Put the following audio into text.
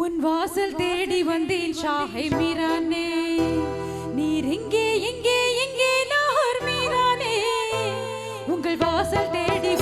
உன் வாசல் தேடி வந்தேன் ஷாஹை மீரானே. நீர் இங்கே இங்கே இங்கே நார் மீரானே. உங்கள் வாசல் தேடி